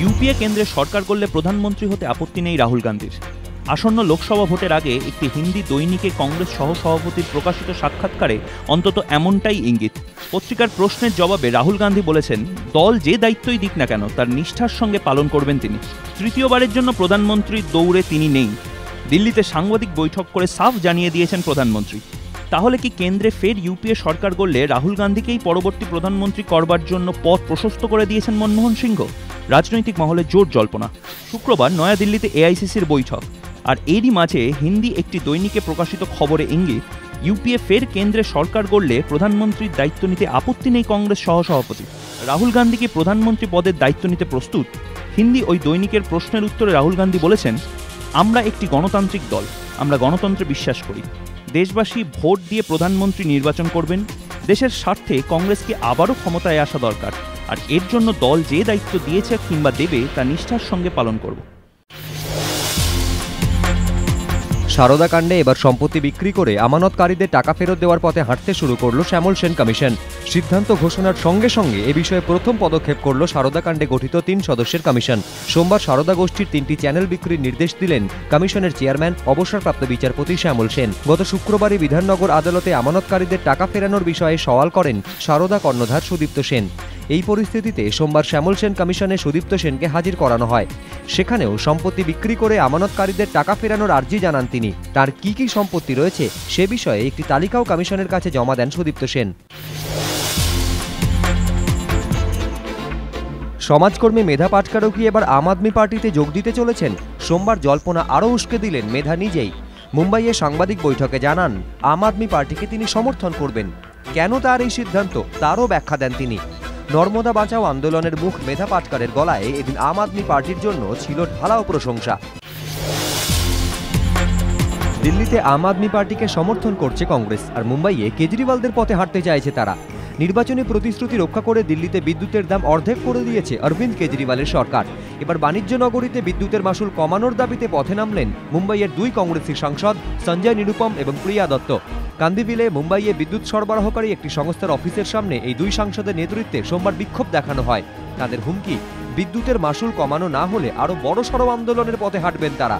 UPA কেন্দ্রে সরকার করলে প্রধানমন্ত্রী হতে আপত্তি নেই রাহুল গান্ধীর। আসন্ন লোকসভা ভোটের আগে একটি হিন্দি দৈনিকে কংগ্রেস সহসভাপতির প্রকাশিত সাক্ষাৎকারে অন্তত এমনটাই ইঙ্গিত। পত্রিকার প্রশ্নের জবাবে রাহুল গান্ধী বলেছেন, দল যে দায়িত্বই দিক না কেন, তার নিষ্ঠার সঙ্গে পালন করবেন তিনি। তৃতীয়বারের জন্য প্রধানমন্ত্রীর দৌড়ে তিনি নেই। দিল্লিতে সাংবাদিক বৈঠক করে সাফ জানিয়ে দিয়েছেন প্রধানমন্ত্রী। তাহলে কি কেন্দ্রে ফের ইউপিএ সরকার করলে রাহুল গান্ধীকেই পরবর্তী প্রধানমন্ত্রী করবার জন্য পথ প্রশস্ত করে দিয়েছেন মনমোহন সিংহ? রাজনৈতিক মহলে জোর জল্পনা। শুক্রবার নয়াদিল্লিতে এআইসিসির বৈঠক। আর এরই মাঝে হিন্দি একটি দৈনিকে প্রকাশিত খবরে ইঙ্গিত, ইউপিএ ফের কেন্দ্রে সরকার গড়লে প্রধানমন্ত্রীর দায়িত্ব নিতে আপত্তি নেই কংগ্রেস সহসভাপতি। রাহুল গান্ধী কি প্রধানমন্ত্রী পদের দায়িত্ব নিতে প্রস্তুত। হিন্দি ওই দৈনিকের প্রশ্নের উত্তরে রাহুল গান্ধী বলেছেন, আমরা একটি গণতান্ত্রিক দল, আমরা গণতন্ত্রে বিশ্বাস করি। দেশবাসী ভোট দিয়ে প্রধানমন্ত্রী নির্বাচন করবেন, দেশের স্বার্থে কংগ্রেসকে আবারও ক্ষমতায় আসা দরকার। আর এর জন্য দল যে দায়িত্ব দিয়েছে কিংবা দেবে তা নিষ্ঠার সঙ্গে পালন করব। সারদা কাণ্ডে এবার সম্পত্তি বিক্রি করে আমানতকারীদের টাকা ফেরত দেওয়ার পথে হাঁটতে শুরু করল শ্যামল সেন কমিশন। সিদ্ধান্ত ঘোষণার সঙ্গে সঙ্গে এ বিষয়ে প্রথম পদক্ষেপ করল সারদা কাণ্ডে গঠিত তিন সদস্যের কমিশন। সোমবার সারদা গোষ্ঠীর তিনটি চ্যানেল বিক্রির নির্দেশ দিলেন কমিশনের চেয়ারম্যান, অবসরপ্রাপ্ত বিচারপতি শ্যামল সেন। গত শুক্রবারই বিধাননগর আদালতে আমানতকারীদের টাকা ফেরানোর বিষয়ে সওয়াল করেন সারদা কর্ণধার সুদীপ্ত সেন। এই পরিস্থিতিতে সোমবার শ্যামল সেন কমিশনে সুদীপ্ত সেনকে হাজির করানো হয়। সেখানেও সম্পত্তি বিক্রি করে আমানতকারীদের টাকা ফেরানোর আর্জি জানান তিনি। তার কি কি সম্পত্তি রয়েছে সে বিষয়ে একটি তালিকাও কমিশনের কাছে জমা দেন সুদীপ্ত সেন। সমাজকর্মী মেধা পাটকারও কি এবার আম আদমি পার্টিতে যোগ দিতে চলেছেন? সোমবার জল্পনা আরও উস্কে দিলেন মেধা নিজেই। মুম্বাইয়ে সাংবাদিক বৈঠকে জানান, আম আদমি পার্টিকে তিনি সমর্থন করবেন। কেন তার এই সিদ্ধান্ত? তারও ব্যাখ্যা দেন তিনি। নর্মদা বাঁচাও আন্দোলনের মুখ মেধা পাটকারের গলায় এদিন আম আদমি পার্টির জন্য ছিল ঢালাও প্রশংসা। দিল্লিতে আম আদমি পার্টিকে সমর্থন করছে কংগ্রেস, আর মুম্বাইয়ে কেজরিওয়ালদের পথে হাঁটতে চাইছে তারা। নির্বাচনী প্রতিশ্রুতি রক্ষা করে দিল্লিতে বিদ্যুতের দাম অর্ধেক করে দিয়েছে অরবিন্দ কেজরিওয়ালের সরকার। এবার বাণিজ্য নগরীতে বিদ্যুতের মাসুল কমানোর দাবিতে পথে নামলেন মুম্বাইয়ের দুই কংগ্রেসি সাংসদ সঞ্জয় নিরুপম এবং প্রিয়া দত্ত। কান্দিবিলে মুম্বাইয়ে বিদ্যুৎ সরবরাহকারী একটি সংস্থার অফিসের সামনে এই দুই সাংসদের নেতৃত্বে সোমবার বিক্ষোভ দেখানো হয়। তাদের হুমকি, বিদ্যুতের মাসুল কমানো না হলে আরও বড় সড় আন্দোলনের পথে হাঁটবেন তারা।